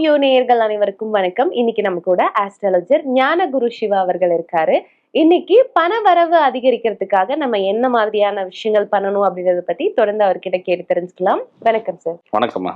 View நேயர்கள் அனைவருக்கும் வணக்கம். இன்னைக்கு நம்ம கூட ஆஸ்ட்ராலஜர் ஞான குரு சிவா அவர்கள் இருக்காரு. இன்னைக்கு பண வரவு அதிகரிக்கிறதுக்காக நம்ம என்ன மாதிரியான விஷயங்கள் பண்ணணும் அப்படிங்கறத பத்தி தொடர்ந்து அவர்கிட்ட கேட்டு தெரிஞ்சுக்கலாம். வணக்கம் சார் வணக்கம்மா.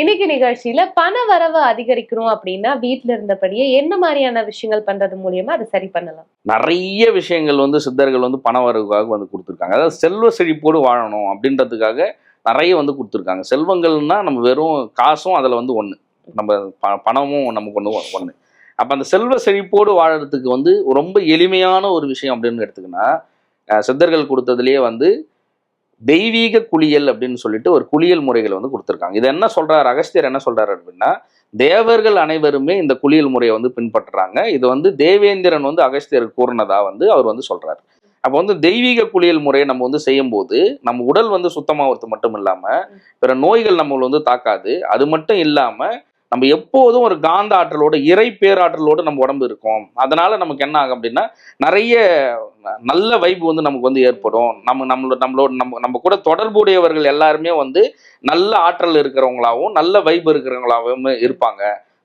இன்னைக்கு நிகழ்ச்சியில பண வரவு அதிகரிக்கணும் அப்படின்னா வீட்ல இருந்தபடியே என்ன மாதிரியான விஷயங்கள் பண்றது மூலியமா அதை சரி பண்ணலாம். நிறைய விஷயங்கள் வந்து சித்தர்கள் வந்து பண வரவுக்காக வந்து கொடுத்துருக்காங்க. அதாவது செல்வ செழிப்போடு வாழணும் அப்படின்றதுக்காக நிறைய வந்து கொடுத்துருக்காங்க. செல்வங்கள்னா நம்ம வெறும் காசும் அதில் வந்து ஒன்று நம்ம ப பணமும் நமக்கு ஒன்று ஒன்று அப்போ அந்த செல்வ செழிப்போடு வாழறதுக்கு வந்து ரொம்ப எளிமையான ஒரு விஷயம் அப்படின்னு எடுத்துக்கினா சித்தர்கள் கொடுத்ததுலேயே வந்து தெய்வீக குளியல் அப்படின்னு சொல்லிட்டு ஒரு குளியல் முறைகளை வந்து கொடுத்துருக்காங்க. இது என்ன சொல்றாரு? அகஸ்தியர் என்ன சொல்றாரு அப்படின்னா தேவர்கள் அனைவருமே இந்த குளியல் முறையை வந்து பின்பற்றுறாங்க. இது வந்து தேவேந்திரன் வந்து அகஸ்தியர் கூறினதா வந்து அவர் வந்து சொல்றாரு. அப்போ வந்து தெய்வீக குளியல் முறையை நம்ம வந்து செய்யும்போது நம்ம உடல் வந்து சுத்தமாகிறது மட்டும் இல்லாமல் பிற நோய்கள் நம்மளை வந்து தாக்காது. அது மட்டும் இல்லாமல் நம்ம எப்போதும் ஒரு காந்த ஆற்றலோட இறை பேராற்றலோடு நம்ம உடம்பு இருக்கும். அதனால நமக்கு என்ன ஆகும் அப்படின்னா நிறைய நல்ல வைப் வந்து நமக்கு வந்து ஏற்படும். நம்ம நம்மளோட நம்மளோட நம்ம நம்ம கூட தொடர்புடையவர்கள் எல்லாருமே வந்து நல்ல ஆற்றல் இருக்கிறவங்களாவும் நல்ல வைப் இருக்கிறவங்களாகவும் இருப்பாங்க.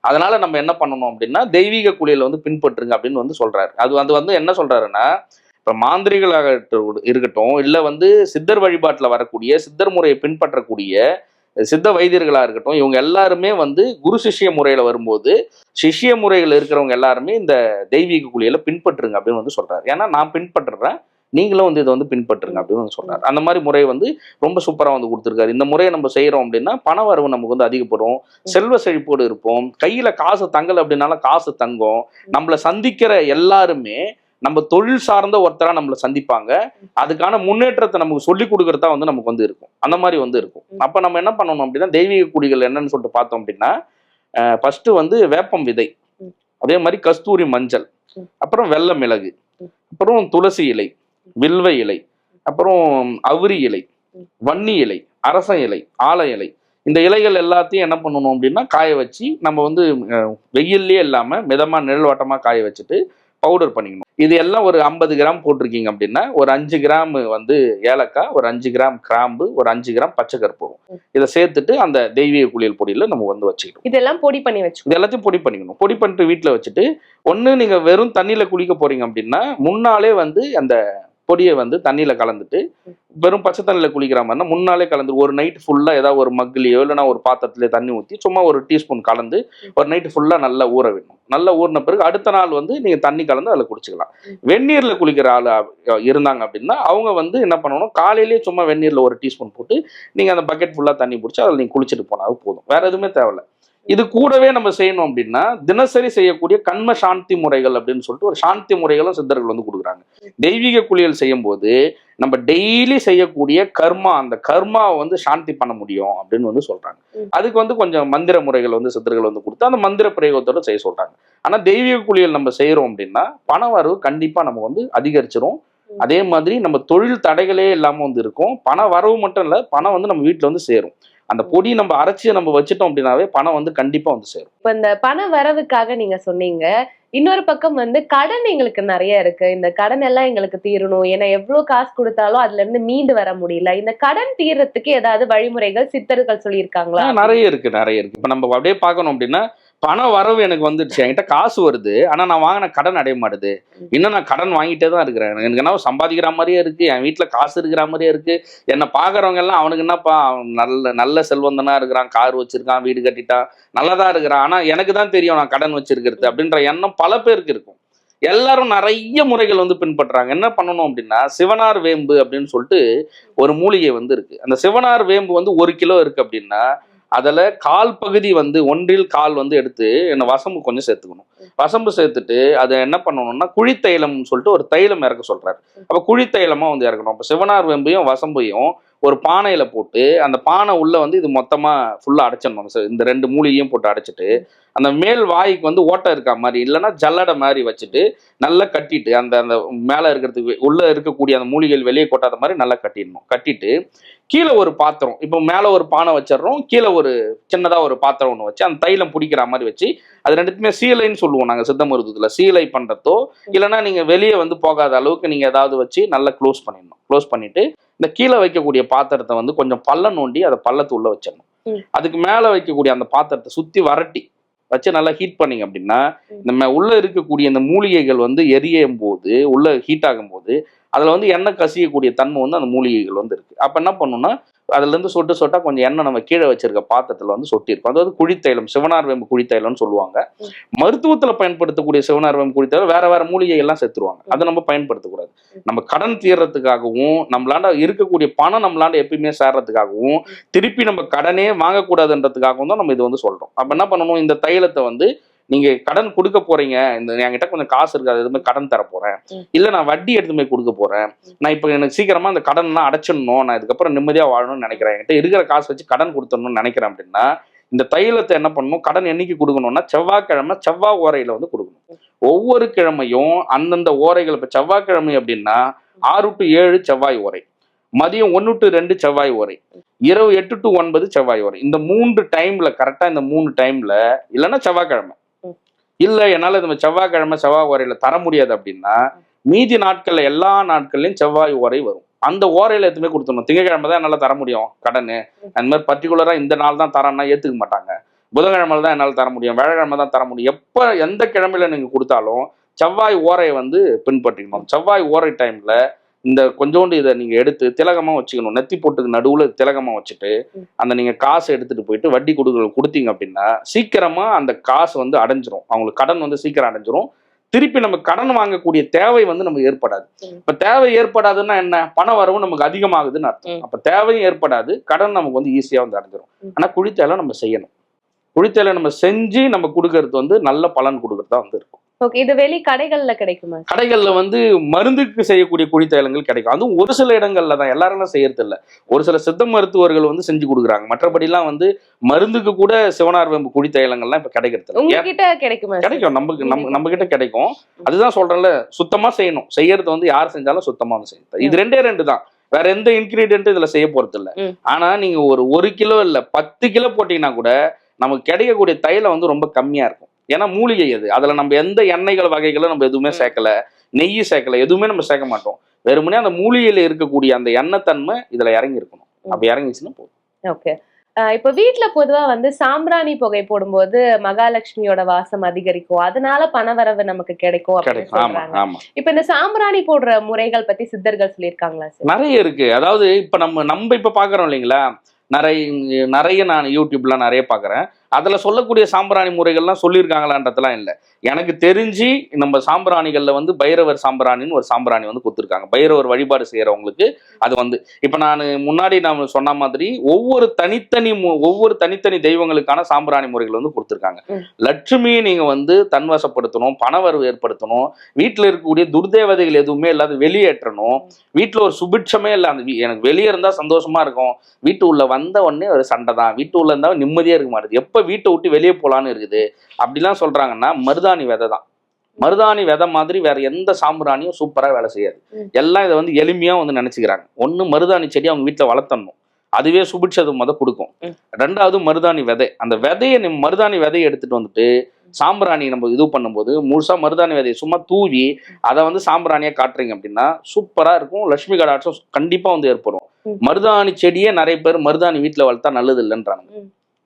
அதனால நம்ம என்ன பண்ணணும் அப்படின்னா தெய்வீக குளியலை வந்து பின்பற்றுங்க அப்படின்னு வந்து சொல்றாரு. அது அது வந்து என்ன சொல்றாருன்னா இப்ப மாந்திரிகளாக இருக்கட்டும் இல்லை வந்து சித்தர் வழிபாட்டில் வரக்கூடிய சித்தர் முறையை பின்பற்றக்கூடிய சித்த வைத்தியர்களாக இருக்கட்டும் இவங்க எல்லாருமே வந்து குரு சிஷ்ய முறையில் வரும்போது சிஷ்ய முறையில் இருக்கிறவங்க எல்லாருமே இந்த தெய்வீக குழியில் பின்பற்றுங்க அப்படின்னு வந்து சொல்கிறார் ஏன்னா நான் பின்பற்றுறேன் நீங்களும் வந்து இதை வந்து பின்பற்றுங்க அப்படின்னு வந்து சொல்கிறார் அந்த மாதிரி முறை வந்து ரொம்ப சூப்பராக வந்து கொடுத்துருக்காரு. இந்த முறையை நம்ம செய்கிறோம் அப்படின்னா பண வரவு நமக்கு வந்து அதிகப்படும். செல்வ செழிப்போடு இருப்போம். கையில் காசு தங்கலை அப்படின்னாலும் காசு தங்கும். நம்மளை சந்திக்கிற எல்லாருமே நம்ம தொழில் சார்ந்த ஒருத்தரா நம்மளை சந்திப்பாங்க அதுக்கான முன்னேற்றத்தை நமக்கு சொல்லி கொடுக்கறதா வந்து நமக்கு வந்து இருக்கும் அந்த மாதிரி வந்து இருக்கும் அப்ப நம்ம என்ன பண்ணணும் அப்படின்னா தெய்வீக குடிகள் என்னன்னு சொல்லிட்டு பார்த்தோம் அப்படின்னா ஃபர்ஸ்ட் வந்து வேப்பம் விதை. அதே மாதிரி கஸ்தூரி மஞ்சள். அப்புறம் வெள்ளை மிளகு. அப்புறம் துளசி இலை வில்வ இலை அப்புறம் அவுரி இலை. வன்னி இலை அரச இலை ஆல இலை இந்த இலைகள் எல்லாத்தையும் என்ன பண்ணணும் அப்படின்னா காய வச்சு நம்ம வந்து அஹ், வெயில்லயே இல்லாம மிதமா நிழல்வாட்டமா காய வச்சுட்டு பவுடர் பண்ணிக்கணும். இது எல்லாம் ஒரு ஐம்பது கிராம் போட்டிருக்கீங்க அப்படின்னா ஒரு அஞ்சு கிராம் வந்து ஏலக்காய் ஒரு அஞ்சு கிராம் கிராம்பு ஒரு அஞ்சு கிராம் பச்சை கற்பூரம் இதை சேர்த்துட்டு அந்த தெய்வீக குளியல் பொடியில நம்ம வந்து வச்சுக்கணும். இதெல்லாம் பொடி பண்ணி வச்சுக்கணும். இது எல்லாத்தையும் பொடி பண்ணிக்கணும். பொடி பண்ணிட்டு வீட்டில் வச்சுட்டு ஒன்று நீங்கள் வெறும் தண்ணியில் குளிக்க போறீங்க அப்படின்னா முன்னாலே வந்து அந்த பொடியை வந்து தண்ணியில் கலந்துட்டு வெறும் பச்சை தண்ணியில் குளிக்கிற மாதிரினா முன்னாலே கலந்து ஒரு நைட் ஃபுல்லாக ஏதாவது ஒரு மக்லையோ இல்லைன்னா ஒரு பாத்திரத்திலே தண்ணி ஊற்றி சும்மா ஒரு டீஸ்பூன் கலந்து ஒரு நைட்டு ஃபுல்லாக நல்லா ஊற விடணும் நல்லா ஊறின பிறகு அடுத்த நாள் வந்து நீங்கள் தண்ணி கலந்து அதில் குடிச்சிக்கலாம். வெந்நீரில் குளிக்கிற ஆள் இருந்தாங்க அப்படின்னா அவங்க வந்து என்ன பண்ணணும்? காலையிலேயே சும்மா வெந்நீரில் ஒரு டீஸ்பூன் போட்டு நீங்கள் அந்த பக்கெட் ஃபுல்லாக தண்ணி பிடிச்சி அதில் நீங்கள் குளிச்சுட்டு போனாலும் போதும். வேறு எதுவுமே தேவையில்லை. இது கூடவே நம்ம செய்யணும் அப்படின்னா தினசரி செய்யக்கூடிய கண்ம சாந்தி முறைகள் அப்படின்னு சொல்லிட்டு ஒரு சாந்தி முறைகளும் சித்தர்கள் வந்து கொடுக்குறாங்க. தெய்வீக குளியல் செய்யும் போது நம்ம டெய்லி செய்யக்கூடிய கர்மா அந்த கர்மாவை வந்து சாந்தி பண்ண முடியும் அப்படின்னு வந்து சொல்றாங்க. அதுக்கு வந்து கொஞ்சம் மந்திர முறைகள் வந்து சித்தர்கள் வந்து கொடுத்து அந்த மந்திர பிரயோகத்தோட செய்ய சொல்றாங்க. ஆனா தெய்வீக குளியல் நம்ம செய்யறோம் அப்படின்னா பண வரவு கண்டிப்பா நம்ம வந்து அதிகரிச்சிரும். அதே மாதிரி நம்ம தொழில் தடைகளே இல்லாம வந்து இருக்கும். பண வரவு மட்டும் இல்ல பணம் வந்து நம்ம வீட்டுல வந்து சேரும். அந்த பொடி நம்ம அரைச்சி நம்ம வச்சிட்டோம் அப்படின்னாவே பணம் வந்து கண்டிப்பா வந்து சேரும். இப்ப இந்த பண வரவுக்காக நீங்க சொன்னீங்க. இன்னொரு பக்கம் வந்து கடன் எங்களுக்கு நிறைய இருக்கு. இந்த கடன் எல்லாம் எங்களுக்கு தீரணும். ஏன்னா எவ்வளவு காசு கொடுத்தாலும் அதுல இருந்து மீண்டு வர முடியல. இந்த கடன் தீர்றதுக்கு ஏதாவது வழிமுறைகள் சித்தர்கள் சொல்லியிருக்காங்களா? நிறைய இருக்கு நிறைய இருக்கு. இப்ப நம்ம அப்படியே பார்க்கணும் அப்படின்னா பண வரவு எனக்கு வந்துடுச்சு. என்கிட்ட காசு வருது. ஆனா நான் வாங்கின கடன் அடைய மாட்டுது. இன்னும் நான் கடன் வாங்கிட்டே தான் இருக்கிறேன். எனக்கு என்ன சம்பாதிக்கிற மாதிரியே இருக்கு. என் வீட்டுல காசு இருக்கிற மாதிரியே இருக்கு. என்னை பாக்குறவங்க எல்லாம் அவனுக்கு என்னப்பா நல்ல நல்ல செல்வந்தனா இருக்கிறான். கார் வச்சிருக்கான் வீடு கட்டிட்டான். நல்லதா இருக்கிறான். ஆனா எனக்கு தான் தெரியும் நான் கடன் வச்சிருக்கிறது அப்படின்ற எண்ணம் பல பேருக்கு இருக்கும். எல்லாரும் நிறைய முறைகள் வந்து பின்பற்றுறாங்க. என்ன பண்ணணும் அப்படின்னா சிவனார் வேம்பு அப்படின்னு சொல்லிட்டு ஒரு மூலிகை வந்து இருக்கு. அந்த சிவனார் வேம்பு வந்து ஒரு கிலோ இருக்கு அப்படின்னா அதில் கால் பகுதி வந்து ஒன்றில் கால் வந்து எடுத்து என்ன வசம்பு கொஞ்சம் சேர்த்துக்கணும். வசம்பு சேர்த்துட்டு அதை என்ன பண்ணணும்னா குழித்தைலம்னு சொல்லிட்டு ஒரு தைலம் இறக்க சொல்கிறாரு அப்போ குழித்தைலமாக வந்து இறக்கணும். அப்போ சிவனார் வெம்பையும் வசம்பையும் ஒரு பானையில் போட்டு அந்த பானை உள்ளே வந்து இது மொத்தமாக ஃபுல்லாக அடைச்சிடணும். சார் இந்த ரெண்டு மூலிகையும் போட்டு அடைச்சிட்டு அந்த மேல் வாய்க்கு வந்து ஓட்டை இருக்கா மாதிரி இல்லைன்னா ஜல்லடை மாதிரி வச்சுட்டு நல்லா கட்டிட்டு அந்த அந்த மேலே இருக்கிறதுக்கு உள்ளே இருக்கக்கூடிய அந்த மூலிகைகள் வெளியே கொட்டாத மாதிரி நல்லா கட்டிடணும். கட்டிட்டு கீழே ஒரு பாத்திரம் இப்போ மேலே ஒரு பானை வச்சிடுறோம் கீழே ஒரு சின்னதாக ஒரு பாத்திரம் ஒன்று வச்சு அந்த தைலம் பிடிக்கிற மாதிரி வச்சு அது ரெண்டுத்துமே சீலைன்னு சொல்லுவோம் நாங்கள் சித்த மருத்துவத்தில். சீலை பண்ணுறதோ இல்லைன்னா நீங்கள் வெளியே வந்து போகாத அளவுக்கு நீங்கள் ஏதாவது வச்சு நல்லா க்ளோஸ் பண்ணிடணும். க்ளோஸ் பண்ணிட்டு இந்த கீழே வைக்கக்கூடிய பாத்திரத்தை வந்து கொஞ்சம் பள்ளம் நோண்டி அதை பள்ளத்து உள்ள வச்சிடணும். அதுக்கு மேலே வைக்கக்கூடிய அந்த பாத்திரத்தை சுற்றி வரட்டி வச்சு நல்லா ஹீட் பண்ணீங்க அப்படின்னா நம்ம உள்ள இருக்கக்கூடிய இந்த மூலிகைகள் வந்து எரியும் போது உள்ள ஹீட் ஆகும் போது அதுல வந்து எண்ணெய் கசியக்கூடிய தன்மை வந்து அந்த மூலிகைகள் வந்து இருக்கு. அப்ப என்ன பண்ணணும்னா அதுல இருந்து சொட்டு சொட்டா கொஞ்சம் எண்ணெய் நம்ம கீழே வச்சிருக்க பாத்திரத்துல வந்து சொட்டி இருக்கும் அதாவது குழித்தைலம் சிவனார் வேம்பு குழித்தைலம்னு சொல்லுவாங்க. மருத்துவத்துல பயன்படுத்தக்கூடிய சிவனார் வேம்பு குழித்தைலம் வேற வேற மூலிகை எல்லாம் செத்துருவாங்க அதை நம்ம பயன்படுத்தக்கூடாது. நம்ம கடன் தீர்றதுக்காகவும் நம்மளாண்ட இருக்கக்கூடிய பணம் நம்மளாண்ட எப்பயுமே சேர்றதுக்காகவும் திருப்பி நம்ம கடனே வாங்கக்கூடாதுன்றதுக்காகவும் தான் நம்ம இது வந்து சொல்றோம். அப்ப என்ன பண்ணணும்? இந்த தைலத்தை வந்து நீங்க கடன் கொடுக்க போறீங்க இந்த என்கிட்ட கொஞ்சம் காசு இருக்காது எதுவுமே கடன் தர போறேன். இல்ல நான் வட்டி எடுத்து போய் கொடுக்க போறேன். நான் இப்ப எனக்கு சீக்கிரமா அந்த கடன்லாம் அடைச்சிடணும் நான் இதுக்கப்புறம் நிம்மதியா வாழணும்னு நினைக்கிறேன். என்கிட்ட இருக்கிற காசு வச்சு கடன் கொடுத்துடணும்னு நினைக்கிறேன் அப்படின்னா இந்த தைலத்தை என்ன பண்ணணும்? கடன் என்னைக்கு கொடுக்கணும்னா செவ்வாய்க்கிழமை செவ்வாய் ஓரையில வந்து கொடுக்கணும். ஒவ்வொரு கிழமையும் அந்தந்த ஓரைகள் இப்ப செவ்வாய்க்கிழமை அப்படின்னா ஆறு டு ஏழு செவ்வாய் ஓரை. மதியம் ஒன்று டு ரெண்டு செவ்வாய் ஓரை. இரவு எட்டு டு ஒன்பது செவ்வாய் ஓரை. இந்த மூன்று டைம்ல கரெக்டா இந்த மூணு டைம்ல இல்லைன்னா செவ்வாய்க்கிழமை. இல்லை என்னால் நம்ம செவ்வாய்க்கிழமை செவ்வாய் ஓரையில் தர முடியாது அப்படின்னா மீதி நாட்களில் எல்லா நாட்கள்லையும் செவ்வாய் ஓரை வரும். அந்த ஓரையில எதுவுமே கொடுத்துடணும். திங்கக்கிழமை தான் என்னால் தர முடியும் கடன். அந்த மாதிரி பர்டிகுலராக இந்த நாள் தான் தரேன்னா ஏற்றுக்க மாட்டாங்க. புதன்கிழமை தான் என்னால் தர முடியும். வியாழக்கிழமை தான் தர முடியும். எப்போ எந்த கிழமையில நீங்கள் கொடுத்தாலும் செவ்வாய் ஓரையை வந்து பின்பற்றிக்கணும். செவ்வாய் ஓரை டைமில் இந்த கொஞ்சோண்டு இதை நீங்க எடுத்து திலகமா வச்சுக்கணும். நெத்தி போட்டுக்கு நடுவுல திலகமா வச்சுட்டு. அந்த நீங்க காசு எடுத்துட்டு போயிட்டு வட்டி கொடுக்கல் கொடுத்தீங்க அப்படின்னா சீக்கிரமா அந்த காசு வந்து அடைஞ்சிரும். அவங்களுக்கு கடன் வந்து சீக்கிரம் அடைஞ்சிரும். திருப்பி நம்ம கடன் வாங்கக்கூடிய தேவை வந்து நமக்கு ஏற்படாது. இப்ப தேவை ஏற்படாதுன்னா என்ன? பண வரவு நமக்கு அதிகமாகுதுன்னு அர்த்தம். அப்ப தேவையும் ஏற்படாது கடன் நமக்கு வந்து ஈஸியா வந்து அடைஞ்சிரும். ஆனா குழித்தேலை நம்ம செய்யணும். குழித்தேலை நம்ம செஞ்சு நம்ம கொடுக்கறது வந்து நல்ல பலன் கொடுக்கறதா வந்து இருக்கும். ஓகே இது வெளி கடைகள்ல கிடைக்குமா? கடைகள்ல வந்து மருந்துக்கு செய்யக்கூடிய குழித்தைலங்கள் கிடைக்கும். அதுவும் ஒரு சில இடங்கள்ல தான். எல்லாரும் செய்யறது இல்ல ஒரு சில சித்த மருத்துவர்கள் வந்து செஞ்சு கொடுக்குறாங்க. மற்றபடிலாம் வந்து மருந்துக்கு கூட சிவனார் வேம்பு குழித்தைலங்கள்லாம் இப்ப கிடைக்கிறது உங்ககிட்ட கிடைக்குமா? கிடைக்கும். நமக்கு நம்ம நம்ம கிட்ட கிடைக்கும். அதுதான் சொல்றேன்ல. சுத்தமா செய்யணும். செய்யறது வந்து யார் செஞ்சாலும் சுத்தமா செய்யணும். இது ரெண்டே ரெண்டு தான். வேற எந்த இன்கிரீடியன்ட் இதுல செய்ய போறது இல்ல. ஆனா நீங்க ஒரு ஒரு கிலோ இல்ல பத்து கிலோ போட்டீங்கன்னா கூட நமக்கு கிடைக்கக்கூடிய தைலம் வந்து ரொம்ப கம்மியா இருக்கும். ஏன்னா மூலிகை அது. அதுல நம்ம எந்த எண்ணெய்கள் வகைகளும் நம்ம எதுவுமே. சேர்க்கல நெய் சேர்க்கல எதுவுமே நம்ம சேர்க்க மாட்டோம். வெறுமனே அந்த மூலிகையில இருக்கக்கூடிய அந்த எண்ணெய் தன்மை இதுல இறங்கி இருக்கணும் அப்படி இறங்கிச்சுன்னா போதும். ஓகே. இப்ப வீட்ல பொதுவா வந்து சாம்பிராணி புகை போடும்போது மகாலட்சுமியோட வாசம் அதிகரிக்கும். அதனால பணவரவு நமக்கு கிடைக்கும் அப்படின்னு சொல்றாங்க. இப்ப இந்த சாம்பிராணி போடுற முறைகள் பத்தி சித்தர்கள் சொல்லியிருக்காங்களா சார்? நிறைய இருக்கு. அதாவது இப்ப நம்ம நம்ம இப்ப பாக்குறோம் இல்லைங்களா? நிறைய நிறைய நான் யூடியூப்ல நிறைய பாக்குறேன். அதுல சொல்லக்கூடிய சாம்பிராணி முறைகள்லாம் சொல்லியிருக்காங்களான்றதுலாம் இல்லை. எனக்கு தெரிஞ்சு நம்ம சாம்பிராணிகள்ல வந்து பைரவர் சாம்பிராணின்னு ஒரு சாம்பிராணி வந்து கொடுத்துருக்காங்க. பைரவர் வழிபாடு செய்யறவங்களுக்கு அது வந்து இப்ப நான் முன்னாடி நான் சொன்ன மாதிரி ஒவ்வொரு தனித்தனி ஒவ்வொரு தனித்தனி தெய்வங்களுக்கான சாம்பிராணி முறைகள் வந்து கொடுத்துருக்காங்க. லட்சுமியை நீங்க வந்து தன்வசப்படுத்தணும் பணவரவு ஏற்படுத்தணும் வீட்டுல இருக்கக்கூடிய துர்தேவதைகள் எதுவுமே இல்லாத வெளியேற்றணும் வீட்டுல ஒரு சுபிட்சமே இல்லை அந்த எனக்கு வெளியே இருந்தா சந்தோஷமா இருக்கும் வீட்டு உள்ள வந்த உடனே ஒரு சண்டை தான் வீட்டு உள்ள இருந்தா நிம்மதியா இருக்க மாட்டேது. எப்ப வீட்டை விட்டு வெளியே போலான்னு இருக்குது? அப்படிலாம் சொல்றாங்கன்னா மருதாணி விதை தான். மருதாணி விதை மாதிரி வேற எந்த சாம்பிராணியும் சூப்பரா வேலை செய்யாது. எல்லாம் இதை வந்து எளிமையா வந்து நினைச்சுக்கிறாங்க. ஒண்ணு மருதாணி செடி அவங்க வீட்டுல வளர்த்தணும். அதுவே சுபிட்சது முத கொடுக்கும். ரெண்டாவது மருதாணி விதை. அந்த விதையை மருதாணி விதையை எடுத்துட்டு வந்துட்டு சாம்பிராணி நம்ம இது பண்ணும்போது முழுசா மருதாணி விதையை சும்மா தூவி அதை வந்து சாம்பிராணியா காட்டுறீங்க அப்படின்னா சூப்பரா இருக்கும். லட்சுமி கடாட்சம் கண்டிப்பா வந்து ஏற்படும். மருதாணி செடியே நிறைய பேர் மருதாணி வீட்டுல வளர்த்தா நல்லது இல்லைன்றாங்க.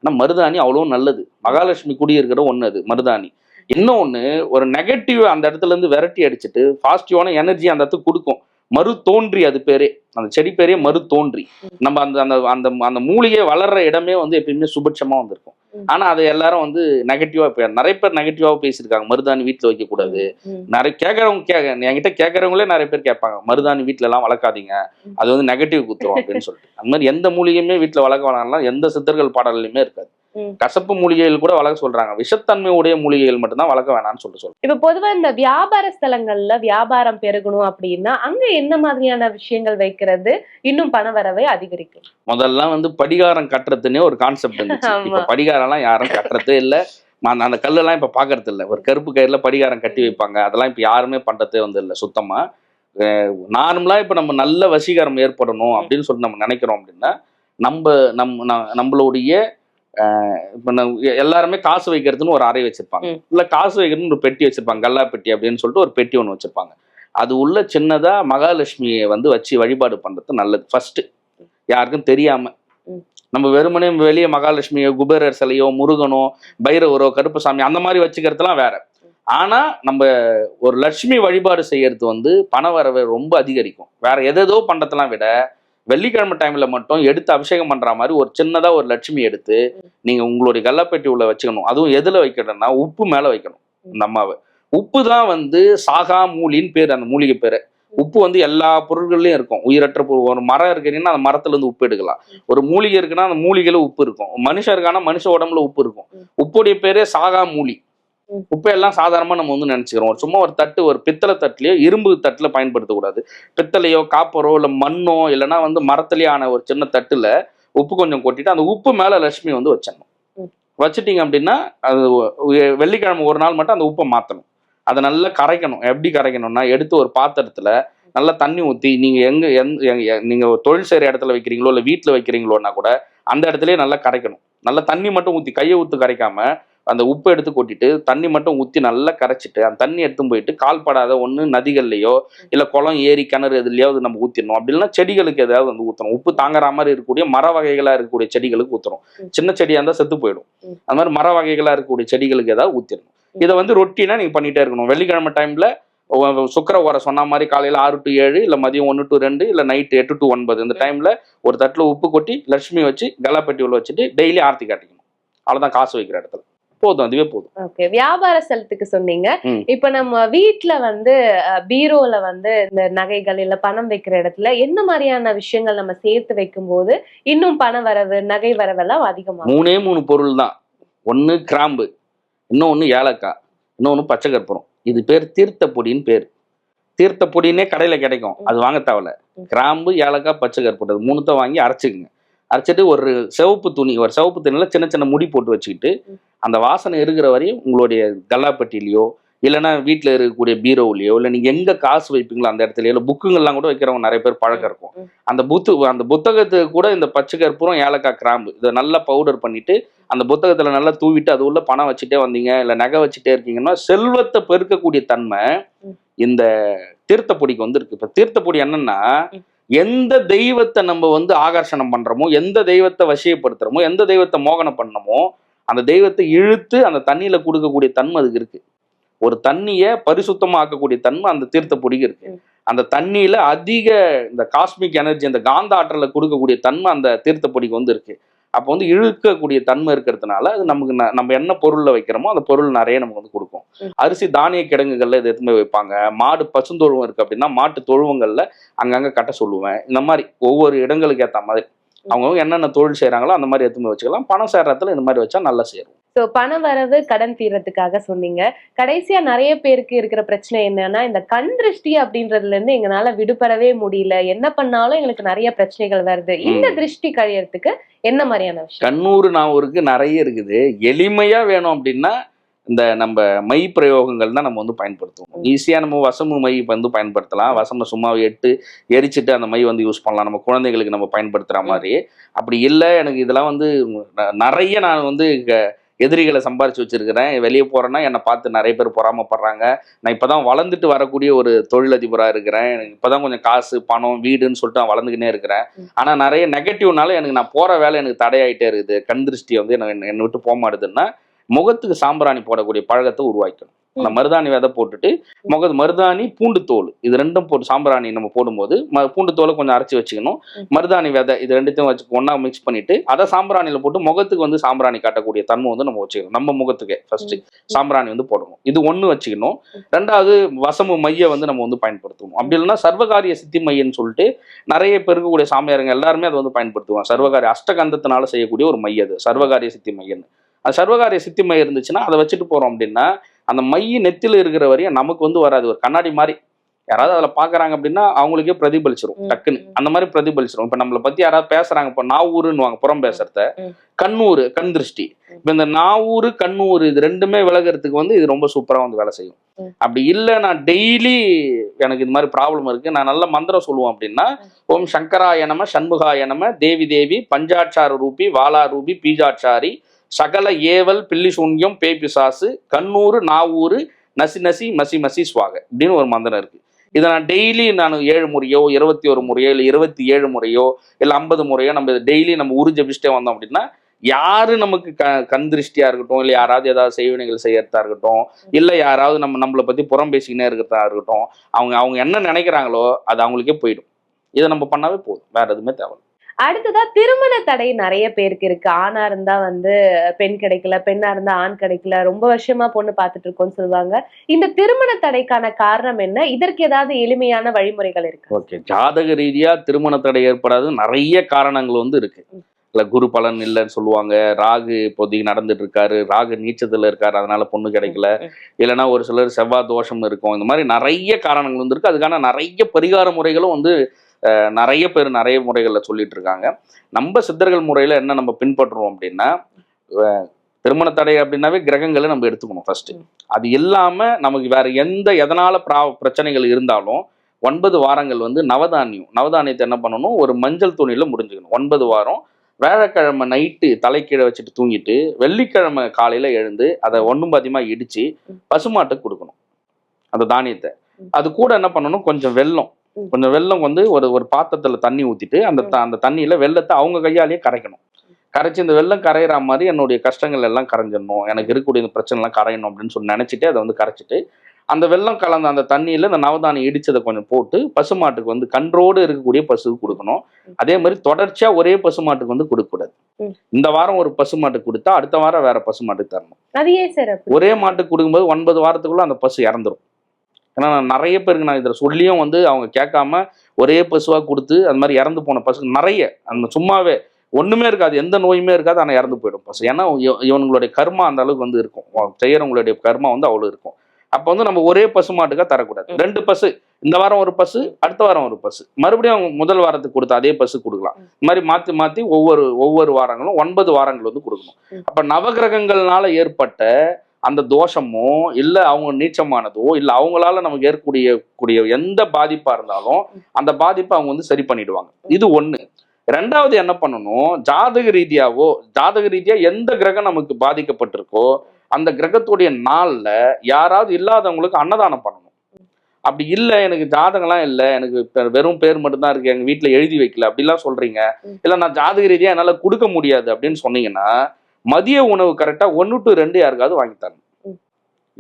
ஆனால் மருதாணி அவ்வளோ நல்லது. மகாலட்சுமி குடியிருக்கிற ஒன்று அது மருதாணி. இன்னொன்று ஒரு நெகட்டிவ் அந்த இடத்துல இருந்து விரட்டி அடிச்சுட்டு பாசிட்டிவான எனர்ஜி அந்த இடத்துக்கு கொடுக்கும். மறு தோன்றி அது பேரே. அந்த செடி பேரே மறு தோன்றி. நம்ம அந்த அந்த அந்த அந்த மூலிகை வளர்ற இடமே வந்து எப்பயுமே சுபிட்சமா வந்திருக்கும். ஆனா அதை எல்லாரும் வந்து நெகட்டிவா இப்ப நிறைய பேர் நெகட்டிவா பேசியிருக்காங்க. மருதாணி வீட்டுல வைக்க கூடாது ம். நிறைய கேட்கறவங்க கேட்க என்கிட்ட கேட்கறவங்களே நிறைய பேர் கேட்பாங்க. மருதாணி வீட்ல எல்லாம் வளர்க்காதீங்க அது வந்து நெகட்டிவ் குத்துரும் அப்படின்னு சொல்லிட்டு. அந்த மாதிரி எந்த மூலிகையுமே வீட்டுல வளர்க்க வேணாம்லாம் எந்த சித்தர்கள் பாடல்லையுமே இருக்காது. கசப்பு மூலிகைகள் கூட வளர்க்க சொல்றாங்க. விஷத்தன்மை உடைய மூலிகைகள் மட்டும்தான் வளர்க்க வேணாம்னு சொல்லிட்டு சொல்றாங்க. இப்ப பொதுவா இந்த வியாபார ஸ்தலங்கள்ல வியாபாரம் பெருகணும் அப்படின்னா அங்க என்ன மாதிரியான விஷயங்கள் வைக்கிறது? இன்னும் பணவரவை அதிகரிக்கும். முதல்ல வந்து படிகாரம் கட்டுறதுன்னே ஒரு கான்செப்ட் இருந்துச்சு. இப்ப படிகாரம்லாம் யாரும் கட்டுறதே இல்ல. அந்த கல்லெல்லாம் இப்ப பாக்குறது இல்ல. ஒரு கருப்பு கயிறுல படிகாரம் கட்டி வைப்பாங்க. அதெல்லாம் இப்ப யாருமே பண்றதே வந்து இல்ல சுத்தமா. நார்மலா இப்ப நம்ம நல்ல வசீகரம் ஏற்படணும் அப்படின்னு சொல்லி நம்ம நினைக்கிறோம் அப்படின்னா நம்ம நம்ம ந- நம்மளுடைய இப்ப எல்லாருமே காசு வைக்கிறதுன்னு ஒரு அறை வச்சிருப்பாங்க. இல்ல காசு வைக்கிறதுன்னு ஒரு பெட்டி வச்சிருப்பாங்க. கல்லா பெட்டி அப்படின்னு சொல்லிட்டு ஒரு பெட்டி ஒன்று வச்சிருப்பாங்க. அது உள்ள சின்னதா மகாலட்சுமியை வந்து வச்சு வழிபாடு பண்றது நல்லது. ஃபர்ஸ்ட் யாருக்கும் தெரியாம. ம். நம்ம வெறுமனே வெளியே மகாலட்சுமியோ குபேரர் சிலையோ முருகனோ பைரவரோ கருப்பசாமி அந்த மாதிரி வச்சுக்கிறதுலாம் வேற. ஆனா நம்ம ஒரு லட்சுமி வழிபாடு செய்யறது வந்து பண வரவை ரொம்ப அதிகரிக்கும். வேற எதேதோ பண்றதெல்லாம் விட வெள்ளிக்கிழமை டைம்ல மட்டும் எடுத்து அபிஷேகம் பண்ற மாதிரி ஒரு சின்னதா ஒரு லட்சுமி எடுத்து நீங்க உங்களுடைய கல்லப்பெட்டி உள்ள வச்சுக்கணும். அதுவும் எதுல வைக்கணும்னா உப்பு மேல வைக்கணும் இந்த அம்மாவை. உப்பு தான் வந்து சாகா மூலின்னு பேர் அந்த மூலிகை பேரு. உப்பு வந்து எல்லா பொருள்கள்லயும் இருக்கும். உயிரற்ற பொருள் ஒரு மரம் இருக்குன்னா அந்த மரத்துல இருந்து உப்பு எடுக்கலாம். ஒரு மூலிகை இருக்குன்னா அந்த மூலிகையில உப்பு இருக்கும். மனுஷன் மனுஷ உடம்புல உப்பு இருக்கும். உப்புடைய பேரே சாகா மூலி. ம். உப்பு எல்லாம் சாதாரணமா நம்ம வந்து நினைச்சுக்கிறோம். ஒரு சும்மா ஒரு தட்டு ஒரு பித்தளை தட்டுலயோ இரும்பு தட்டுல பயன்படுத்தக்கூடாது. பித்தளையோ காப்பரோ இல்ல மண்ணோ இல்லைன்னா வந்து மரத்துலயே ஆன ஒரு சின்ன தட்டுல உப்பு கொஞ்சம் கொட்டிட்டு அந்த உப்பு மேல லட்சுமி வந்து வச்சிடணும். வச்சிட்டீங்க அப்படின்னா அது வெள்ளிக்கிழமை ஒரு நாள் மட்டும் அந்த உப்பை மாத்தணும். அதை நல்லா கரைக்கணும். எப்படி கரைக்கணும்னா எடுத்து ஒரு பாத்திரத்துல நல்லா தண்ணி ஊத்தி நீங்க எங்க எந்த எங்க- எ- நீங்க ஒரு தொழில் செய்யற இடத்துல வைக்கிறீங்களோ இல்ல வீட்டுல வைக்கிறீங்களோன்னா கூட அந்த இடத்துலயே நல்லா கரைக்கணும். நல்லா தண்ணி மட்டும் ஊத்தி கையை ஊத்து கரைக்காம அந்த உப்பு எடுத்து கொட்டிட்டு தண்ணி மட்டும் ஊத்தி நல்லா கரைச்சிட்டு அந்த தண்ணி எடுத்து போயிட்டு கால் படாத ஒண்ணு நதிகள்லயோ இல்ல குளம் ஏரி கிணறு எதுலயாவது நம்ம ஊத்திடணும். அப்படி இல்லைன்னா செடிகளுக்கு ஏதாவது வந்து ஊத்தணும். உப்பு தாங்குற மாதிரி இருக்கக்கூடிய மர வகைகளா இருக்கக்கூடிய செடிகளுக்கு ஊத்தணும். ம். சின்ன செடியா இருந்தா செத்து போயிடும். அந்த மாதிரி மர வகைகளா இருக்கக்கூடிய செடிகளுக்கு ஏதாவது ஊத்திடணும். இதை வந்து ரொட்டீனா நீங்க பண்ணிட்டே இருக்கணும். வெள்ளிக்கிழமை டைம்ல சுக்கர ஓர சொன்ன மாதிரி காலையில ஆறு டு ஏழு இல்ல மதியம் ஒன்று டு ரெண்டு இல்ல நைட்டு எட்டு டு ஒன்பது. இந்த டைம்ல ஒரு தட்டுல உப்பு கொட்டி லட்சுமி வச்சு கலாப்பெட்டி உள்ள வச்சுட்டு டெய்லி ஆர்த்தி காட்டிக்கணும். அவ்வளவுதான் காசு வைக்கிற இடத்துல. போதும் அதுவே போதும். ஓகே வியாபார ஸ்தலத்துக்கு சொன்னீங்க. இப்ப நம்ம வீட்ல வந்து பீரோல வந்து இந்த நகைகள் இல்ல பணம் வைக்கிற இடத்துல என்ன மாதிரியான விஷயங்கள் நம்ம சேர்த்து வைக்கும் போது இன்னும் பண வரவு நகை வரவெல்லாம் அதிகமாகும்? மூணே மூணு பொருள் தான். ஒன்று கிராம்பு இன்னொன்று ஏலக்காய் இன்னொன்று பச்சை கற்பூரம். இது பேர் தீர்த்த பொடின்னு பேர். தீர்த்த பொடினே கடையில் கிடைக்கும். அது வாங்க தேவையில்ல. கிராம்பு ஏலக்காய் பச்சை கற்பூரம். மூணுத்தை வாங்கி அரைச்சிக்கங்க. அரைச்சிட்டு ஒரு சிவப்பு துணி ஒரு சிவப்பு துணியில் சின்ன சின்ன முடி போட்டு வச்சுக்கிட்டு. அந்த வாசனை இருக்கிற வரையும் உங்களுடைய கல்லாப்பட்டிலையோ இல்லைன்னா வீட்டில் இருக்கக்கூடிய பீரோவிலையோ இல்லை நீங்கள் எங்கே காசு வைப்பீங்களோ அந்த இடத்துலயோ இல்லை புக்குங்கள்லாம் கூட வைக்கிறவங்க நிறைய பேர் பழக்கம் இருக்கும். அந்த புத்து அந்த புத்தகத்துக்கு கூட இந்த பச்சை கற்பூரம் ஏலக்காய் கிராம்பு இதை நல்லா பவுடர் பண்ணிட்டு அந்த புத்தகத்துல நல்லா தூவிட்டு அது உள்ள பணம் வச்சுட்டே வந்தீங்க இல்ல நகை வச்சுட்டே இருக்கீங்கன்னா செல்வத்தை பெருக்கக்கூடிய தன்மை. இந்த தீர்த்தப்பொடிக்கு வந்து இருக்கு இப்ப தீர்த்தப்பொடி என்னன்னா. எந்த தெய்வத்தை நம்ம வந்து ஆகர்ஷணம் பண்றோமோ எந்த தெய்வத்தை வசியப்படுத்துறோமோ எந்த தெய்வத்தை மோகனம் பண்ணமோ அந்த தெய்வத்தை இழுத்து அந்த தண்ணியில கொடுக்கக்கூடிய தன்மை அதுக்கு இருக்கு. ஒரு தண்ணியை பரிசுத்தமா ஆக்கக்கூடிய தன்மை அந்த தீர்த்தப்பொடிக்கு இருக்கு. ம். அந்த தண்ணியில அதிக இந்த காஸ்மிக் எனர்ஜி அந்த காந்த ஆற்றலை கொடுக்கக்கூடிய தன்மை அந்த தீர்த்தப்பொடிக்கு வந்து இருக்கு. அப்போ வந்து இழுக்கக்கூடிய தன்மை இருக்கிறதுனால அது நமக்கு நம்ம என்ன பொருள்ல வைக்கிறோமோ அந்த பொருள் நிறைய நமக்கு வந்து கொடுக்கும். அரிசி தானிய கிடங்குகள்ல இது எடுத்துமே வைப்பாங்க. மாடு பசுந்தொழுவம் இருக்கு அப்படின்னா மாட்டு தொழுவங்கள்ல அங்கங்க கட்ட சொல்லுவேன். இந்த மாதிரி ஒவ்வொரு இடங்களுக்கு ஏத்த மாதிரி அவங்கவுங்க என்னென்ன தொழில் செய்றாங்களோ அந்த மாதிரி எடுத்துமே வச்சுக்கலாம். பணம் சேர்றதுல இந்த மாதிரி வச்சா நல்லா சேரும். சோ பண வரவு கடன் தீர்றதுக்காக சொன்னீங்க. கடைசியா நிறைய பேருக்கு இருக்கிற பிரச்சனை என்னன்னா இந்த கண் திருஷ்டி அப்படின்றதுல இருந்து எங்களால விடுபடவே முடியல. என்ன பண்ணாலும் எங்களுக்கு நிறைய பிரச்சனைகள் வருது. இந்த திருஷ்டி கழியறதுக்கு என்ன மாதிரியான விஷயம்? கண்ணூறு நாவூருக்கு நிறைய இருக்குது. எளிமையா வேணும் அப்படின்னா இந்த நம்ம மை பிரயோகங்கள் தான் நம்ம வந்து பயன்படுத்துவோம். ஈஸியா நம்ம வசம்பு மை வந்து பயன்படுத்தலாம். வசம்ப சும்மா எட்டு எரிச்சிட்டு அந்த மை வந்து யூஸ் பண்ணலாம். நம்ம குழந்தைகளுக்கு நம்ம பயன்படுத்துற மாதிரி. அப்படி இல்லை எனக்கு இதெல்லாம் வந்து நிறைய நான் வந்து எதிரிகளை சம்பாரிச்சு வச்சிருக்கிறேன். வெளியே போறேன்னா என்னை பார்த்து நிறைய பேர் பொறாமப்படுறாங்க. நான் இப்பதான் வளர்ந்துட்டு வரக்கூடிய ஒரு தொழிலதிபரா இருக்கிறேன். எனக்கு இப்பதான் கொஞ்சம் காசு பணம் வீடுன்னு சொல்லிட்டு நான் வளர்ந்துக்கினே இருக்கிறேன். ம். ஆனா நிறைய நெகட்டிவ்னால எனக்கு நான் போற வேலை எனக்கு தடையாயிட்டே இருக்குது. கண் திருஷ்டி வந்து எனக்கு என்னை விட்டு போக மாட்டுதுன்னா முகத்துக்கு சாம்பிராணி போடக்கூடிய பழக்கத்தை உருவாக்கணும். அந்த மருதாணி விதை போட்டுட்டு முக மருதாணி பூண்டு தோல் இது ரெண்டும் போட்டு சாம்பிராணி நம்ம போடும்போது ம- பூண்டு தோலை கொஞ்சம் அரைச்சி வச்சுக்கணும். மருதாணி விதை இது ரெண்டுத்தையும் வச்சு ஒண்ணா மிக்ஸ் பண்ணிட்டு அதை சாம்பிராணியில போட்டு முகத்துக்கு வந்து சாம்பிராணி காட்டக்கூடிய தன்மை வந்து நம்ம வச்சுக்கணும். நம்ம முகத்துக்கு ஃபர்ஸ்ட் சாம்பிராணி வந்து போடணும். இது ஒண்ணு வச்சுக்கணும். ரெண்டாவது வசமு மைய வந்து நம்ம வந்து பயன்படுத்தணும். அப்படி இல்லைன்னா சர்வகாரிய சித்தி மையன்னு சொல்லிட்டு நிறைய பேர் இருக்கக்கூடிய சாமியாருங்க எல்லாருமே அதை வந்து பயன்படுத்துவாங்க. சர்வகாரிய அஷ்டகந்தத்தினால செய்யக்கூடிய ஒரு மை அது சர்வகாரிய சித்தி மையன்னு. அது சர்வகாரிய சித்தி மை இருந்துச்சுன்னா அதை வச்சுட்டு போறோம் அப்படின்னா அந்த மை நெத்தில இருக்கிற வரையும் நமக்கு வந்து வராது ஒரு கண்ணாடி மாதிரி யாராவது அதுல பாக்குறாங்க அப்படின்னா அவங்களுக்கே பிரதிபலிச்சிரும் டக்குன்னு. அந்த மாதிரி பிரதிபலிச்சிரும் இப்ப நம்மளை பத்தி யாராவது பேசுறாங்க இப்ப நாவூருன்னு புறம் பேசுறத. கண்ணூரு கண் திருஷ்டி. இப்ப இந்த நாவூரு கண்ணூரு இது ரெண்டுமே விலகிறதுக்கு வந்து இது ரொம்ப சூப்பரா வந்து வேலை செய்யும். அப்படி இல்ல நான் டெய்லி எனக்கு இது மாதிரி ப்ராப்ளம் இருக்கு நான் நல்ல மந்திரம் சொல்லுவேன் அப்படின்னா ஓம் சங்கராய நம சண்முகாய நம தேவி தேவி பஞ்சாட்சார ரூபி வாலா ரூபி பீஜாட்சாரி சகல ஏவல் பில்லி சூன்யம் பேபி சாசு கண்ணூரு நாவூரு நசி நசி மசி மசி சுவாக இப்படின்னு ஒரு மந்திரம் இருக்கு. இதை நான் டெய்லி நான் ஏழு முறையோ இருபத்தி ஒரு முறையோ இல்லை இருபத்தி ஏழு முறையோ இல்லை ஐம்பது முறையோ நம்ம டெய்லி நம்ம உரு ஜபிச்சுட்டே வந்தோம் அப்படின்னா யாரு நமக்கு க கண்திருஷ்டியாக இருக்கட்டும் இல்லை யாராவது ஏதாவது செய்வினைகள் செய்யறதா இருக்கட்டும் இல்லை யாராவது நம்ம நம்மளை பத்தி புறம் பேசிக்கினே இருக்கிறதா இருக்கட்டும் அவங்க அவங்க என்ன நினைக்கிறாங்களோ அது அவங்களுக்கே போயிடும். இதை நம்ம பண்ணாவே போதும். வேற எதுவுமே தேவை அடுத்ததா திருமண தடை நிறைய பேருக்கு இருக்கு. ஆணா இருந்தா வந்து பெண் கிடைக்கல பெண்ணா இருந்தா ஆண் கிடைக்கல ரொம்ப வருஷமா பொண்ணு பார்த்துட்டு இருக்கோம்னு சொல்லுவாங்க. இந்த திருமண தடைக்கான காரணம் என்ன? இதற்கு ஏதாவது எளிமையான வழிமுறைகள் இருக்கு? ஓகே. ஜாதக ரீதியா திருமண தடை ஏற்படாது நிறைய காரணங்கள் வந்து இருக்கு. இல்ல குரு பலன் இல்லைன்னு சொல்லுவாங்க. ராகு இப்போதைக்கு நடந்துட்டு இருக்காரு. ராகு நீச்சத்துல இருக்காரு அதனால பொண்ணு கிடைக்கல. இல்லைன்னா ஒரு சிலர் செவ்வாய் தோஷம் இருக்கும். இந்த மாதிரி நிறைய காரணங்கள் வந்து இருக்கு. அதுக்கான நிறைய பரிகார முறைகளும் வந்து நிறைய பேர் நிறைய முறைகள்ல சொல்லிட்டு இருக்காங்க நம்ம சித்தர்கள் முறையில என்ன நம்ம பின்பற்றுறோம் அப்படின்னா திருமண தடை அப்படின்னாவே கிரகங்களை நம்ம எடுத்துக்கணும் ஃபர்ஸ்ட் அது இல்லாம நமக்கு வேற எந்த எதனால பிரா பிரச்சனைகள் இருந்தாலும் ஒன்பது வாரங்கள் வந்து நவதானியம். நவதானியத்தை என்ன பண்ணணும்? ஒரு மஞ்சள் துணியில முடிஞ்சுக்கணும். ஒன்பது வாரம். வியாழக்கிழமை நைட்டு தலைக்கீழே வச்சுட்டு தூங்கிட்டு வெள்ளிக்கிழமை காலையில எழுந்து அதை ஒண்ணும் பாதியமா இடிச்சு பசுமாட்டுக்கு கொடுக்கணும். அந்த தானியத்தை. அது கூட என்ன பண்ணணும்? கொஞ்சம் வெல்லம். ம். கொஞ்சம் வெல்லம் வந்து ஒரு ஒரு பாத்திரத்துல தண்ணி ஊத்திட்டு அந்த அந்த தண்ணியில வெள்ளத்தை அவங்க கையாலேயே கரைக்கணும். கரைச்சி இந்த வெள்ளம் கரையிற மாதிரி என்னுடைய கஷ்டங்கள் எல்லாம் கரைஞ்சிடணும். எனக்கு இருக்கக்கூடிய இந்த பிரச்சனை எல்லாம் கரையணும் அப்படின்னு சொல்லி நினைச்சிட்டு அதை வந்து கரைச்சிட்டு அந்த வெள்ளம் கலந்த அந்த தண்ணியில இந்த நவதானியம் இடிச்சதை கொஞ்சம் போட்டு பசுமாட்டுக்கு வந்து கன்றோடு இருக்கக்கூடிய பசுக்கு கொடுக்கணும். அதே மாதிரி தொடர்ச்சியா ஒரே பசுமாட்டுக்கு வந்து கொடுக்கக்கூடாது. இந்த வாரம் ஒரு பசுமாட்டுக்கு கொடுத்தா அடுத்த வாரம் வேற பசுமாட்டுக்கு தரணும். ஒரே மாட்டுக்கு கொடுக்கும்போது ஒன்பது வாரத்துக்குள்ள அந்த பசு இறந்துரும். ஏன்னா நான் நிறைய பேருக்கு நான் இதில் சொல்லியும் வந்து அவங்க கேட்காம ஒரே பசுவா கொடுத்து அந்த மாதிரி இறந்து போன பசு நிறைய. அந்த சும்மாவே ஒண்ணுமே இருக்காது. எந்த நோயுமே இருக்காது. ஆனால் இறந்து போயிடும் பசு. ஏன்னா இவ- இவனுங்களுடைய கர்மா அந்த அளவுக்கு வந்து இருக்கும். செய்யறவங்களுடைய கர்மா வந்து அவ்வளவு இருக்கும். அப்போ வந்து நம்ம ஒரே பசு மாட்டுக்கா தரக்கூடாது. ரெண்டு பசு. இந்த வாரம் ஒரு பசு அடுத்த வாரம் ஒரு பசு. மறுபடியும் அவங்க முதல் வாரத்துக்கு கொடுத்த அதே பசு கொடுக்கலாம். இந்த மாதிரி மாத்தி மாத்தி ஒவ்வொரு ஒவ்வொரு வாரங்களும் ஒன்பது வாரங்கள் வந்து கொடுக்கணும். அப்ப நவகிரகங்கள்னால ஏற்பட்ட அந்த தோஷமோ இல்ல அவங்க நீச்சமானதோ இல்ல அவங்களால நமக்கு ஏற்கக்கூடிய கூடிய எந்த பாதிப்பா இருந்தாலும் அந்த பாதிப்பை அவங்க வந்து சரி பண்ணிடுவாங்க. இது ஒண்ணு. ரெண்டாவது என்ன பண்ணணும்? ஜாதக ரீதியாவோ ஜாதக ரீதியா எந்த கிரகம் நமக்கு பாதிக்கப்பட்டிருக்கோ அந்த கிரகத்துடைய நாள்ல யாராவது இல்லாதவங்களுக்கு அன்னதானம் பண்ணணும். அப்படி இல்லை எனக்கு ஜாதகம்லாம் இல்லை எனக்கு வெறும் பேர் மட்டும்தான் இருக்கு எங்க வீட்டுல எழுதி வைக்கல அப்படிலாம் சொல்றீங்க. இல்ல நான் ஜாதக ரீதியா என்னால கொடுக்க முடியாது அப்படின்னு சொன்னீங்கன்னா மதிய உணவு கரெக்டா ஒன்று டு ரெண்டு யாருக்காவது வாங்கி தரணும்.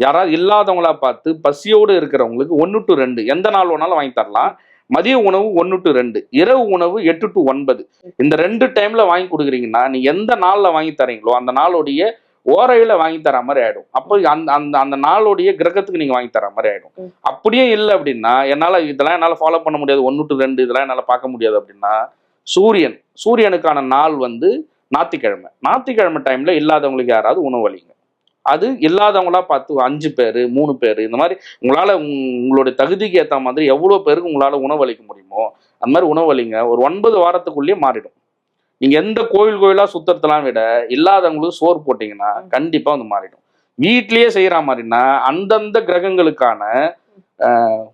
யாராவது இல்லாதவங்களா பார்த்து பசியோடு இருக்கிறவங்களுக்கு ஒன்று டு ரெண்டு எந்த நாள் வேணாலும் வாங்கி தரலாம். மதிய உணவு ஒன்று டு ரெண்டு இரவு உணவு எட்டு டு ஒன்பது. இந்த ரெண்டு டைம்ல வாங்கி கொடுக்குறீங்கன்னா நீ எந்த நாள்ல வாங்கி தரீங்களோ அந்த நாளுடைய ஓரையில வாங்கி தர மாதிரி ஆயிடும். அப்போ அந்த அந்த அந்த நாளுடைய கிரகத்துக்கு நீங்க வாங்கி தர மாதிரி ஆயிடும். அப்படியே இல்லை அப்படின்னா என்னால இதெல்லாம் என்னால ஃபாலோ பண்ண முடியாது. ஒன்று டு ரெண்டு இதெல்லாம் என்னால பார்க்க முடியாது அப்படின்னா சூரியன் சூரியனுக்கான நாள் வந்து ஞாயிற்றுக்கிழமை. ஞாயிற்றுக்கிழமை டைம்ல இல்லாதவங்களுக்கு யாராவது உணவளிங்க அது இல்லாதவங்களா பார்த்து அஞ்சு பேர் மூணு பேர் இந்த மாதிரி உங்களால உங்- உங்களுடைய தகுதிக்கு ஏற்ற மாதிரி எவ்வளோ பேருக்கு உங்களால உணவளிக்க முடியுமோ அந்த மாதிரி உணவளிங்க ஒரு ஒன்பது வாரத்துக்குள்ளேயே மாறிடும். நீங்க எந்த கோயில் கோயிலா சுத்தத்தெல்லாம் விட இல்லாதவங்களுக்கு சோறு போட்டீங்கன்னா கண்டிப்பா வந்து மாறிடும். வீட்லயே செய்யற மாதிரின்னா அந்தந்த கிரகங்களுக்கான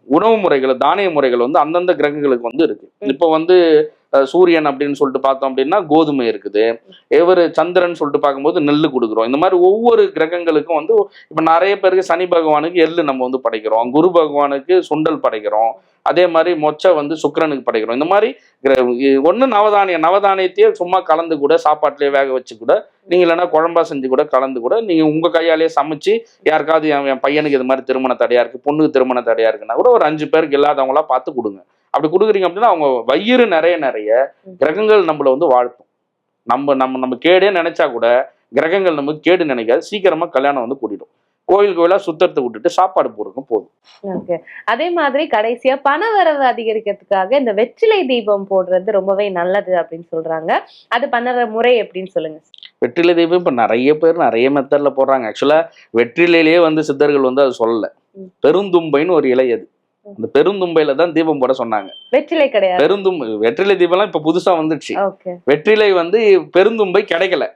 உணவு முறைகள் தானிய முறைகள் வந்து அந்தந்த கிரகங்களுக்கு வந்து இருக்கு. இப்போ வந்து சூரியன் அப்படின்னு சொல்லிட்டு பார்த்தோம் அப்படின்னா கோதுமை இருக்குது. எவர் சந்திரன் சொல்லிட்டு பார்க்கும்போது நெல் கொடுக்குறோம். இந்த மாதிரி ஒவ்வொரு கிரகங்களுக்கும் வந்து இப்போ நிறைய பேருக்கு சனி பகவானுக்கு எள்ளு நம்ம வந்து படைக்கிறோம். குரு பகவானுக்கு சுண்டல் படைக்கிறோம். அதே மாதிரி மொச்சை வந்து சுக்கரனுக்கு படைக்கிறோம். இந்த மாதிரி ஒன்று நவதானிய நவதானியத்தையே சும்மா கலந்து கூட சாப்பாட்டிலேயே வேக வச்சு கூட நீங்க இல்லைன்னா குழம்பா செஞ்சு கூட கலந்து கூட நீங்க உங்க கையாலேயே சமைச்சு யாருக்காவது என் என் பையனுக்கு இது மாதிரி திருமண தடையா இருக்கு பொண்ணுக்கு திருமண தடையா இருக்குன்னா கூட ஒரு அஞ்சு பேருக்கு இல்லாதவங்களா பார்த்து கொடுங்க. அப்படி கொடுக்குறீங்க அப்படின்னா அவங்க வயிறு நிறைய நிறைய கிரகங்கள் நம்மள வந்து வாழ்த்தும். நம்ம நம்ம நம்ம கேடே நினைச்சா கூட கிரகங்கள் நமக்கு கேடு நினைக்காது. சீக்கிரமா கல்யாணம் வந்து கூட்டிடும் கோயில் கோயிலா சுத்தத்தை விட்டுட்டு சாப்பாடு போடுங்க போதும். அதே மாதிரி கடைசியா பண வரவு அதிகரிக்கிறதுக்காக இந்த வெற்றிலை தீபம் போடுறது ரொம்பவே நல்லது அப்படின்னு சொல்றாங்க. அது பண்ணுற முறை எப்படின்னு சொல்லுங்க வெற்றிலை தீபம் இப்ப நிறைய பேர் நிறைய மெத்தட்ல போடுறாங்க. ஆக்சுவலா வெற்றிலையிலேயே வந்து சித்தர்கள் வந்து அது சொல்லல. பெருந்தும்பைன்னு ஒரு இலை அது. அந்த பெருந்தும்பையில தான் தீபம் போட சொன்னாங்க. வெற்றிலை கிடையாது. பெருந்தும்பை வெற்றிலை தீபம்லாம் இப்ப புதுசா வந்துடுச்சு. ஓகே. வெற்றிலை வந்து பெருந்தும்பை கிடைக்கல.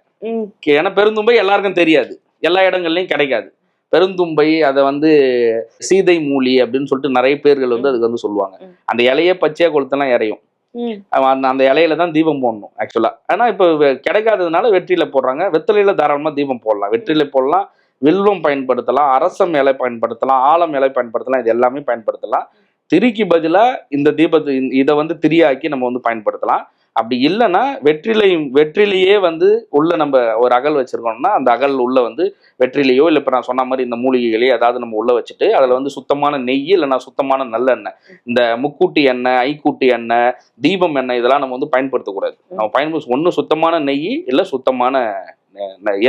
ஏன்னா பெருந்தும்பை எல்லாருக்கும் தெரியாது. எல்லா இடங்கள்லயும் கிடைக்காது. பெருந்தும்பை அதை வந்து சீதை மூலி அப்படின்னு சொல்லிட்டு நிறைய பேர்கள் வந்து அதுக்கு வந்து சொல்லுவாங்க. அந்த இலையே பச்சையா கொளுத்தெல்லாம் இறையும் அந்த அந்த இலையில தான் தீபம் போடணும் ஆக்சுவலா ஆனா இப்போ கிடைக்காததுனால வெற்றில போடுறாங்க. வெத்தலையில தாராளமா தீபம் போடலாம். வெற்றிலை போடலாம். வில்வம் பயன்படுத்தலாம் அரசம் இலை பயன்படுத்தலாம் ஆலம் இலை பயன்படுத்தலாம் இது எல்லாமே பயன்படுத்தலாம். திரிக்கு பதிலாக இந்த தீபத்தை இதை வந்து திரியாக்கி நம்ம வந்து பயன்படுத்தலாம். அப்படி இல்லைன்னா வெற்றிலையும் வெற்றிலையே வந்து உள்ள நம்ம ஒரு அகல் வச்சிருக்கோம்னா அந்த அகல் உள்ள வந்து வெற்றிலையோ இல்லை இப்போ நான் சொன்ன மாதிரி இந்த மூலிகைகளையோ ஏதாவது நம்ம உள்ள வச்சுட்டு அதில் வந்து சுத்தமான நெய் இல்லைன்னா சுத்தமான நல்லெண்ணெய். இந்த முக்கூட்டி எண்ணெய் ஐக்கூட்டி எண்ணெய் தீபம் எண்ணெய் இதெல்லாம் நம்ம வந்து பயன்படுத்தக்கூடாது. நம்ம பயன்படுத்த ஒன்று சுத்தமான நெய் இல்லை சுத்தமான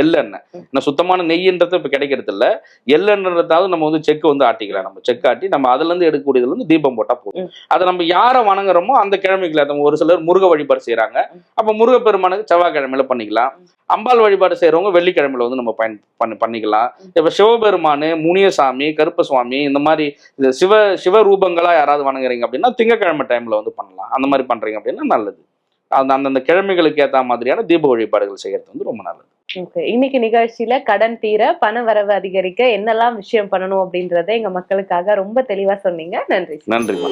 எள்ளெண்ணெய். இந்த சுத்தமான நெய்ன்றது இப்போ கிடைக்கிறது இல்லை எள்ளெண்ணறதாவது நம்ம வந்து செக்கு வந்து ஆட்டிக்கலாம். நம்ம செக் ஆட்டி நம்ம அதுல இருந்து எடுக்கக்கூடியதுல இருந்து தீபம் போட்டா போதும். அதை நம்ம யாரை வணங்குறோமோ அந்த கிழமைகளை நம்ம ஒரு சிலர் முருக வழிபாடு செய்றாங்க. அப்ப முருகப்பெருமானுக்கு செவ்வாய்க்கிழமையில பண்ணிக்கலாம். அம்பாள் வழிபாடு செய்றவங்க வெள்ளிக்கிழமையில வந்து நம்ம பயன் பண்ணி பண்ணிக்கலாம். இப்ப சிவபெருமானு முனியசாமி கருப்பசுவாமி இந்த மாதிரி இந்த சிவ சிவ ரூபங்களா யாராவது வணங்குறீங்க அப்படின்னா திங்கக்கிழமை டைம்ல வந்து பண்ணலாம். அந்த மாதிரி பண்றீங்க அப்படின்னா நல்லது. அந்த அந்தந்த கிழமைகளுக்கு ஏத்த மாதிரியான தீப வழிபாடுகள் செய்யறது வந்து ரொம்ப நல்லது. இன்னைக்கு நிகழ்ச்சியில கடன் தீர பண வரவு அதிகரிக்க என்னெல்லாம் விஷயம் பண்ணணும் அப்படின்றத எங்க மக்களுக்காக ரொம்ப தெளிவா சொன்னீங்க. நன்றி. நன்றிமா